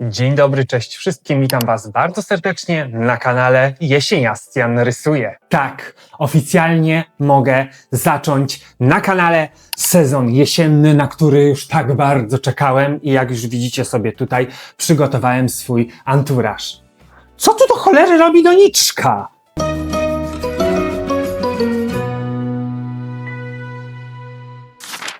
Dzień dobry, cześć wszystkim, witam Was bardzo serdecznie na kanale Jesieniastian Rysuje. Tak, oficjalnie mogę zacząć na kanale sezon jesienny, na który już tak bardzo czekałem i jak już widzicie sobie tutaj przygotowałem swój anturaż. Co tu do cholery robi doniczka?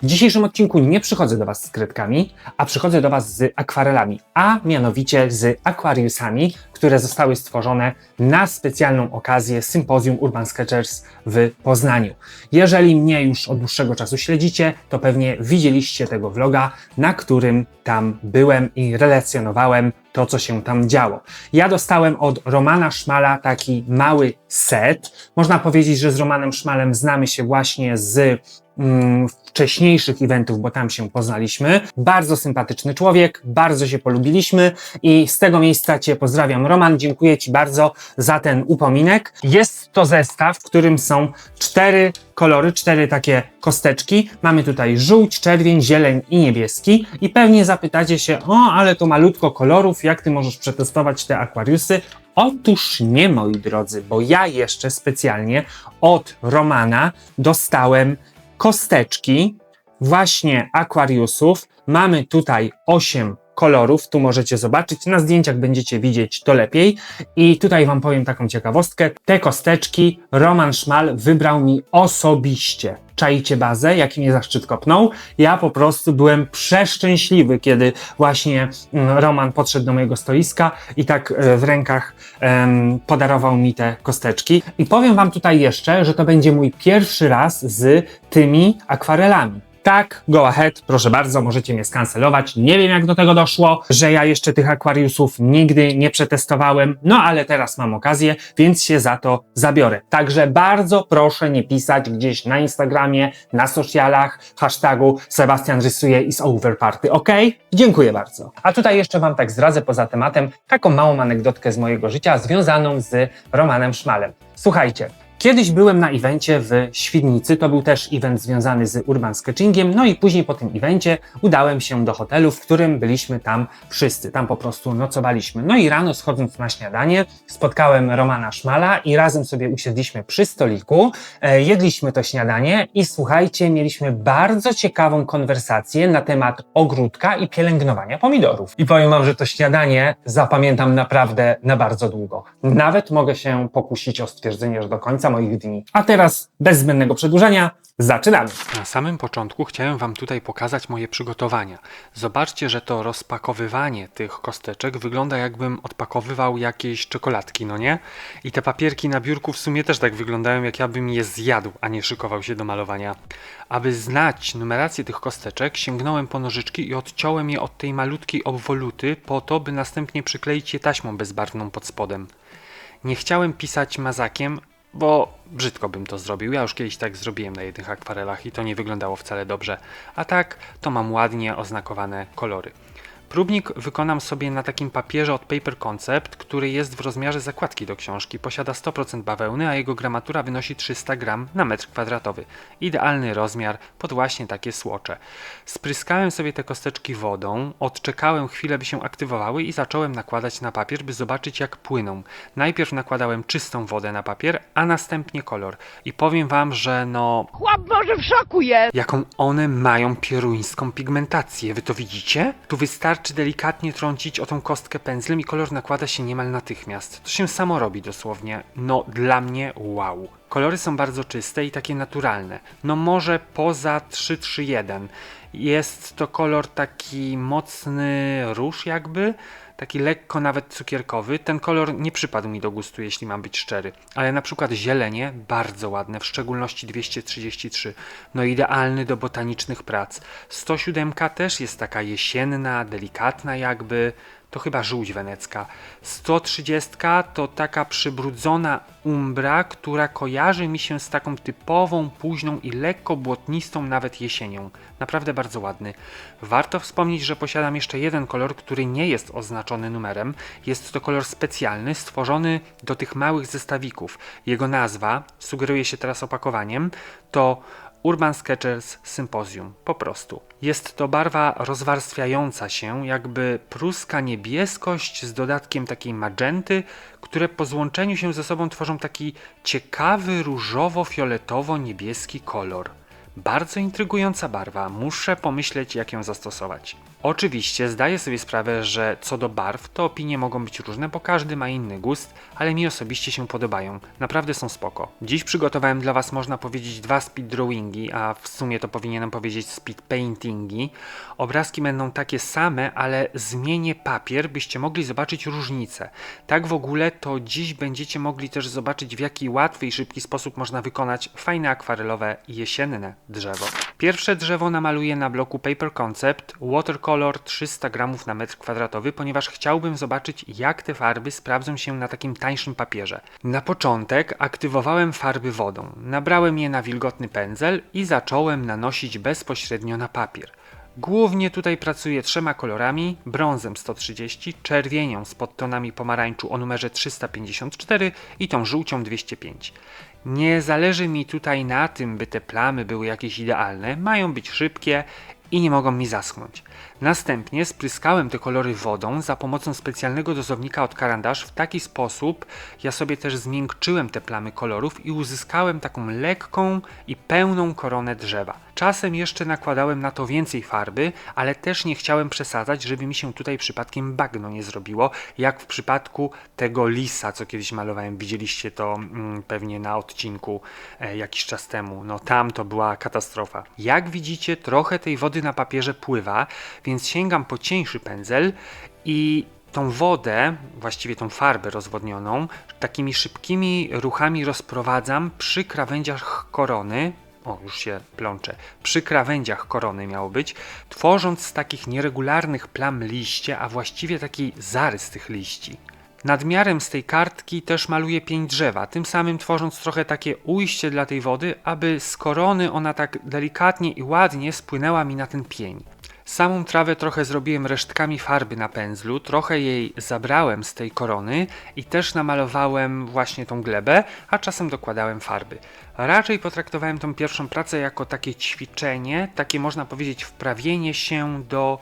W dzisiejszym odcinku nie przychodzę do Was z kredkami, a przychodzę do Was z akwarelami, a mianowicie z akwariusami, które zostały stworzone na specjalną okazję Sympozjum Urban Sketchers w Poznaniu. Jeżeli mnie już od dłuższego czasu śledzicie, to pewnie widzieliście tego vloga, na którym tam byłem i relacjonowałem to, co się tam działo. Ja dostałem od Romana Szmala taki mały set. Można powiedzieć, że z Romanem Szmalem znamy się właśnie z mm, wcześniejszych eventów, bo tam się poznaliśmy. Bardzo sympatyczny człowiek, bardzo się polubiliśmy i z tego miejsca Cię pozdrawiam. Roman, dziękuję Ci bardzo za ten upominek. Jest to zestaw, w którym są cztery kolory, cztery takie kosteczki. Mamy tutaj żółć, czerwień, zieleń i niebieski. I pewnie zapytacie się, o, ale to malutko kolorów, jak Ty możesz przetestować te akwariusy? Otóż nie, moi drodzy, bo ja jeszcze specjalnie od Romana dostałem kosteczki właśnie akwariusów. Mamy tutaj 8 kolorów, tu możecie zobaczyć, na zdjęciach będziecie widzieć to lepiej. I tutaj Wam powiem taką ciekawostkę. Te kosteczki Roman Szmal wybrał mi osobiście. Czajcie bazę, jaki mnie zaszczyt kopnął. Ja po prostu byłem przeszczęśliwy, kiedy właśnie mm, Roman podszedł do mojego stoiska i tak e, w rękach em, podarował mi te kosteczki. I powiem Wam tutaj jeszcze, że to będzie mój pierwszy raz z tymi akwarelami. Tak, go ahead, proszę bardzo, możecie mnie skancelować. Nie wiem, jak do tego doszło, że ja jeszcze tych akwariusów nigdy nie przetestowałem, no ale teraz mam okazję, więc się za to zabiorę. Także bardzo proszę nie pisać gdzieś na Instagramie, na socialach, hashtagu Sebastian rysuje is over party, ok? Dziękuję bardzo. A tutaj jeszcze Wam tak zdradzę poza tematem taką małą anegdotkę z mojego życia związaną z Romanem Szmalem. Słuchajcie, Kiedyś byłem na evencie w Świdnicy, to był też event związany z urban sketchingiem, no i później po tym evencie udałem się do hotelu, w którym byliśmy tam wszyscy, tam po prostu nocowaliśmy. No i rano schodząc na śniadanie spotkałem Romana Szmala i razem sobie usiedliśmy przy stoliku, e, jedliśmy to śniadanie i słuchajcie, mieliśmy bardzo ciekawą konwersację na temat ogródka i pielęgnowania pomidorów. I powiem wam, że to śniadanie zapamiętam naprawdę na bardzo długo. Nawet mogę się pokusić o stwierdzenie, że do końca moich dni. A teraz, bez zbędnego przedłużenia, zaczynamy. Na samym początku chciałem Wam tutaj pokazać moje przygotowania. Zobaczcie, że to rozpakowywanie tych kosteczek wygląda jakbym odpakowywał jakieś czekoladki, no nie? I te papierki na biurku w sumie też tak wyglądają, jak ja bym je zjadł, a nie szykował się do malowania. Aby znać numerację tych kosteczek, sięgnąłem po nożyczki i odciąłem je od tej malutkiej obwoluty po to, by następnie przykleić je taśmą bezbarwną pod spodem. Nie chciałem pisać mazakiem, bo brzydko bym to zrobił. Ja już kiedyś tak zrobiłem na jednych akwarelach i to nie wyglądało wcale dobrze. A tak, to mam ładnie oznakowane kolory. Próbnik wykonam sobie na takim papierze od Paper Concept, który jest w rozmiarze zakładki do książki. Posiada 100% bawełny, a jego gramatura wynosi 300 gram na metr kwadratowy. Idealny rozmiar pod właśnie takie słocze. Spryskałem sobie te kosteczki wodą, odczekałem chwilę, by się aktywowały i zacząłem nakładać na papier, by zobaczyć jak płyną. Najpierw nakładałem czystą wodę na papier, a następnie kolor. I powiem wam, że no Chłop może w szoku jest. jaką one mają pieruńską pigmentację. Wy to widzicie? Tu wystarczy delikatnie trącić o tą kostkę pędzlem i kolor nakłada się niemal natychmiast. To się samo robi dosłownie. No dla mnie wow. Kolory są bardzo czyste i takie naturalne. No może poza 331. Jest to kolor taki mocny róż jakby, taki lekko nawet cukierkowy. Ten kolor nie przypadł mi do gustu, jeśli mam być szczery. Ale na przykład zielenie bardzo ładne, w szczególności 233. No idealny do botanicznych prac. 107 też jest taka jesienna, delikatna jakby. To chyba żółć wenecka. 130 to taka przybrudzona umbra, która kojarzy mi się z taką typową, późną i lekko błotnistą nawet jesienią. Naprawdę bardzo ładny. Warto wspomnieć, że posiadam jeszcze jeden kolor, który nie jest oznaczony numerem. Jest to kolor specjalny, stworzony do tych małych zestawików. Jego nazwa, sugeruje się teraz opakowaniem, to Urban Sketchers Symposium, po prostu. Jest to barwa rozwarstwiająca się, jakby pruska niebieskość z dodatkiem takiej magenty, które po złączeniu się ze sobą tworzą taki ciekawy różowo-fioletowo-niebieski kolor. Bardzo intrygująca barwa, muszę pomyśleć, jak ją zastosować. Oczywiście zdaję sobie sprawę, że co do barw, to opinie mogą być różne, bo każdy ma inny gust, ale mi osobiście się podobają. Naprawdę są spoko. Dziś przygotowałem dla Was, można powiedzieć, dwa speed drawingi, a w sumie to powinienem powiedzieć speed paintingi. Obrazki będą takie same, ale zmienię papier, byście mogli zobaczyć różnicę. Tak w ogóle to dziś będziecie mogli też zobaczyć, w jaki łatwy i szybki sposób można wykonać fajne akwarelowe jesienne drzewo. Pierwsze drzewo namaluję na bloku Paper Concept Watercolor 300 gramów na metr kwadratowy, ponieważ chciałbym zobaczyć, jak te farby sprawdzą się na takim tańszym papierze. Na początek aktywowałem farby wodą. Nabrałem je na wilgotny pędzel i zacząłem nanosić bezpośrednio na papier. Głównie tutaj pracuję trzema kolorami: brązem 130, czerwienią z podtonami pomarańczu o numerze 354 i tą żółcią 205. Nie zależy mi tutaj na tym, by te plamy były jakieś idealne, mają być szybkie i nie mogą mi zaschnąć. Następnie spryskałem te kolory wodą za pomocą specjalnego dozownika od karandasz. W taki sposób ja sobie też zmiękczyłem te plamy kolorów i uzyskałem taką lekką i pełną koronę drzewa. Czasem jeszcze nakładałem na to więcej farby, ale też nie chciałem przesadzać, żeby mi się tutaj przypadkiem bagno nie zrobiło, jak w przypadku tego lisa, co kiedyś malowałem. Widzieliście to mm, pewnie na odcinku e, jakiś czas temu. No tam to była katastrofa. Jak widzicie, trochę tej wody na papierze pływa, więc sięgam po cieńszy pędzel i tą wodę, właściwie tą farbę rozwodnioną, takimi szybkimi ruchami rozprowadzam przy krawędziach korony. O, już się plączę. Przy krawędziach korony miało być, tworząc z takich nieregularnych plam liście, a właściwie taki zarys tych liści. Nadmiarem z tej kartki też maluję pień drzewa, tym samym tworząc trochę takie ujście dla tej wody, aby z korony ona tak delikatnie i ładnie spłynęła mi na ten pień. Samą trawę trochę zrobiłem resztkami farby na pędzlu, trochę jej zabrałem z tej korony i też namalowałem właśnie tą glebę, a czasem dokładałem farby. Raczej potraktowałem tą pierwszą pracę jako takie ćwiczenie, takie można powiedzieć wprawienie się do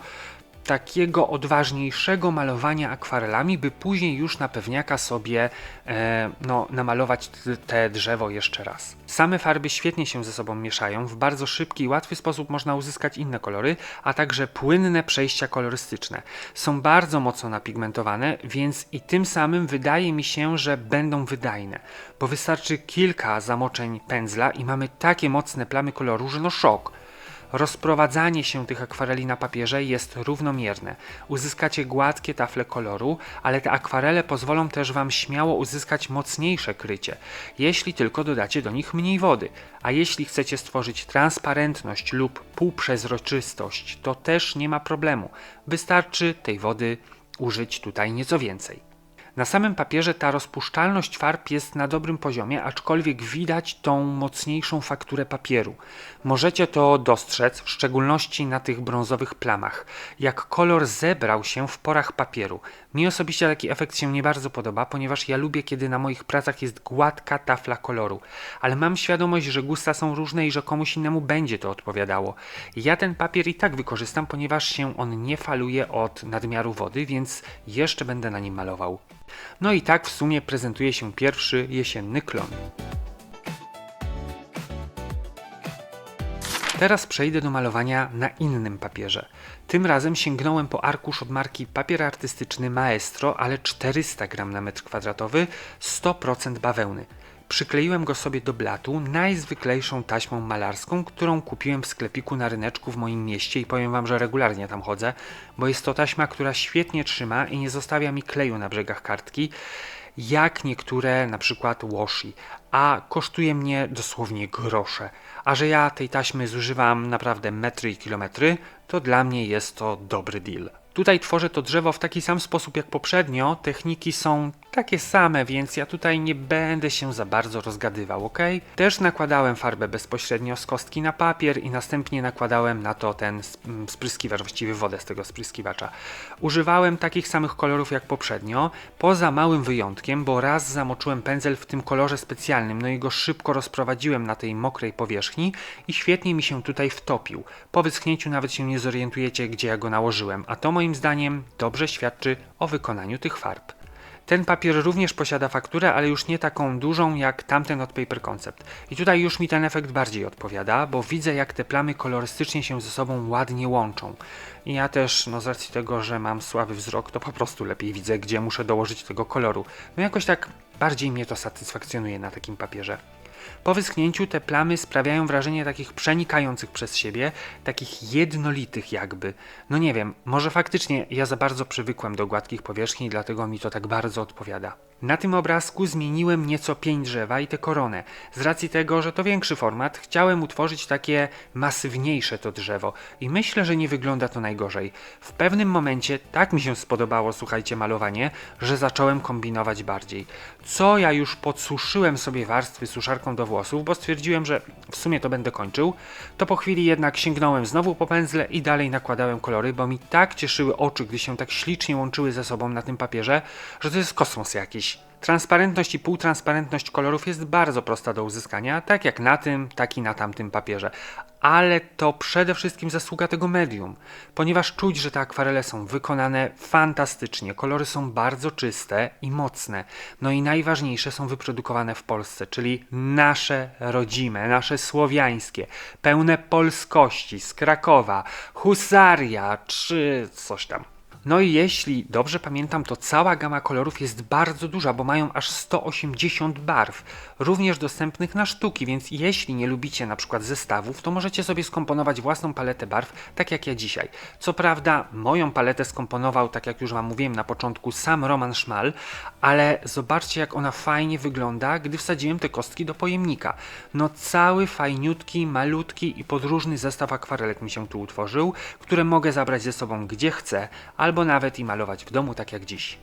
takiego odważniejszego malowania akwarelami, by później już na pewniaka sobie e, no, namalować te drzewo jeszcze raz. Same farby świetnie się ze sobą mieszają, w bardzo szybki i łatwy sposób można uzyskać inne kolory, a także płynne przejścia kolorystyczne. Są bardzo mocno napigmentowane, więc i tym samym wydaje mi się, że będą wydajne, bo wystarczy kilka zamoczeń pędzla i mamy takie mocne plamy koloru, że no szok. Rozprowadzanie się tych akwareli na papierze jest równomierne. Uzyskacie gładkie tafle koloru, ale te akwarele pozwolą też Wam śmiało uzyskać mocniejsze krycie, jeśli tylko dodacie do nich mniej wody. A jeśli chcecie stworzyć transparentność lub półprzezroczystość, to też nie ma problemu. Wystarczy tej wody użyć tutaj nieco więcej. Na samym papierze ta rozpuszczalność farb jest na dobrym poziomie, aczkolwiek widać tą mocniejszą fakturę papieru. Możecie to dostrzec, w szczególności na tych brązowych plamach, jak kolor zebrał się w porach papieru. Mi osobiście taki efekt się nie bardzo podoba, ponieważ ja lubię, kiedy na moich pracach jest gładka tafla koloru, ale mam świadomość, że gusta są różne i że komuś innemu będzie to odpowiadało. Ja ten papier i tak wykorzystam, ponieważ się on nie faluje od nadmiaru wody, więc jeszcze będę na nim malował. No i tak w sumie prezentuje się pierwszy jesienny klon. Teraz przejdę do malowania na innym papierze. Tym razem sięgnąłem po arkusz od marki Papier Artystyczny Maestro, ale 400 gram na metr kwadratowy, 100% bawełny. Przykleiłem go sobie do blatu najzwyklejszą taśmą malarską, którą kupiłem w sklepiku na ryneczku w moim mieście i powiem wam, że regularnie tam chodzę, bo jest to taśma, która świetnie trzyma i nie zostawia mi kleju na brzegach kartki, jak niektóre na przykład washi, a kosztuje mnie dosłownie grosze. A że ja tej taśmy zużywam naprawdę metry i kilometry, to dla mnie jest to dobry deal. Tutaj tworzę to drzewo w taki sam sposób jak poprzednio. Techniki są takie same, więc ja tutaj nie będę się za bardzo rozgadywał, ok? Też nakładałem farbę bezpośrednio z kostki na papier i następnie nakładałem na to ten sp- m, spryskiwacz, właściwie wodę z tego spryskiwacza. Używałem takich samych kolorów jak poprzednio, poza małym wyjątkiem, bo raz zamoczyłem pędzel w tym kolorze specjalnym, no i go szybko rozprowadziłem na tej mokrej powierzchni i świetnie mi się tutaj wtopił. Po wyschnięciu nawet się nie zorientujecie, gdzie ja go nałożyłem, a to moim zdaniem dobrze świadczy o wykonaniu tych farb. Ten papier również posiada fakturę, ale już nie taką dużą jak tamten od Paper Concept. I tutaj już mi ten efekt bardziej odpowiada, bo widzę jak te plamy kolorystycznie się ze sobą ładnie łączą. I ja też, no z racji tego, że mam słaby wzrok, to po prostu lepiej widzę, gdzie muszę dołożyć tego koloru. No jakoś tak bardziej mnie to satysfakcjonuje na takim papierze. Po wyschnięciu te plamy sprawiają wrażenie takich przenikających przez siebie, takich jednolitych jakby. No nie wiem, może faktycznie ja za bardzo przywykłem do gładkich powierzchni, dlatego mi to tak bardzo odpowiada. Na tym obrazku zmieniłem nieco pień drzewa i tę koronę. Z racji tego, że to większy format, chciałem utworzyć takie masywniejsze to drzewo i myślę, że nie wygląda to najgorzej. W pewnym momencie tak mi się spodobało, słuchajcie, malowanie, że zacząłem kombinować bardziej. Co ja już podsuszyłem sobie warstwy suszarką do włosów, bo stwierdziłem, że w sumie to będę kończył, to po chwili jednak sięgnąłem znowu po pędzle i dalej nakładałem kolory, bo mi tak cieszyły oczy, gdy się tak ślicznie łączyły ze sobą na tym papierze, że to jest kosmos jakiś. Transparentność i półtransparentność kolorów jest bardzo prosta do uzyskania, tak jak na tym, tak i na tamtym papierze. Ale to przede wszystkim zasługa tego medium, ponieważ czuć, że te akwarele są wykonane fantastycznie. Kolory są bardzo czyste i mocne. No i najważniejsze są wyprodukowane w Polsce, czyli nasze rodzime, nasze słowiańskie, pełne polskości z Krakowa, husaria czy coś tam. No i jeśli dobrze pamiętam, to cała gama kolorów jest bardzo duża, bo mają aż 180 barw, również dostępnych na sztuki, więc jeśli nie lubicie na przykład zestawów, to możecie sobie skomponować własną paletę barw, tak jak ja dzisiaj. Co prawda, moją paletę skomponował, tak jak już Wam mówiłem na początku, sam Roman Szmal, ale zobaczcie, jak ona fajnie wygląda, gdy wsadziłem te kostki do pojemnika. No cały fajniutki, malutki i podróżny zestaw akwarelek mi się tu utworzył, które mogę zabrać ze sobą gdzie chcę, albo nawet i malować w domu, tak jak dziś.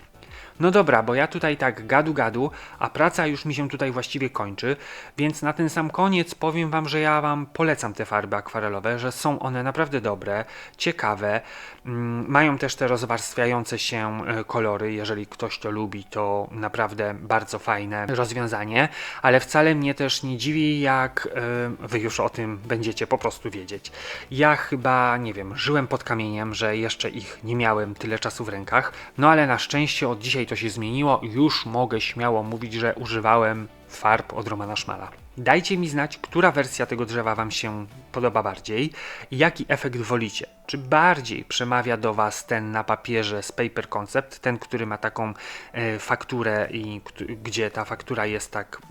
No dobra, bo ja tutaj tak gadu gadu, a praca już mi się tutaj właściwie kończy, więc na ten sam koniec powiem Wam, że ja Wam polecam te farby akwarelowe, że są one naprawdę dobre, ciekawe, mm, mają też te rozwarstwiające się e, kolory, jeżeli ktoś to lubi, to naprawdę bardzo fajne rozwiązanie, ale wcale mnie też nie dziwi, jak e, Wy już o tym będziecie po prostu wiedzieć. Ja chyba, nie wiem, żyłem pod kamieniem, że jeszcze ich nie miałem tyle czasu w rękach, no ale na szczęście od dzisiaj to się zmieniło już mogę śmiało mówić, że używałem farb od Romana Szmala. Dajcie mi znać, która wersja tego drzewa Wam się podoba bardziej i jaki efekt wolicie. Czy bardziej przemawia do Was ten na papierze z Paper Concept, ten, który ma taką e, fakturę i gdzie ta faktura jest tak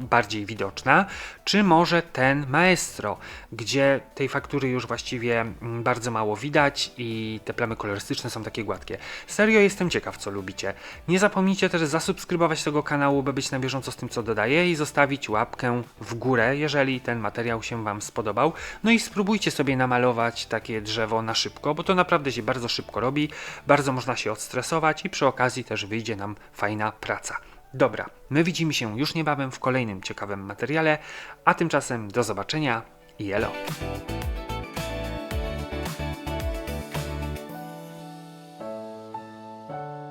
bardziej widoczna, czy może ten Maestro, gdzie tej faktury już właściwie bardzo mało widać i te plamy kolorystyczne są takie gładkie. Serio jestem ciekaw, co lubicie. Nie zapomnijcie też zasubskrybować tego kanału, by być na bieżąco z tym, co dodaję i zostawić łapkę w górę, jeżeli ten materiał się Wam spodobał. No i spróbujcie sobie namalować takie drzewo na szybko, bo to naprawdę się bardzo szybko robi, bardzo można się odstresować i przy okazji też wyjdzie nam fajna praca. Dobra, my widzimy się już niebawem w kolejnym ciekawym materiale, a tymczasem do zobaczenia i elo!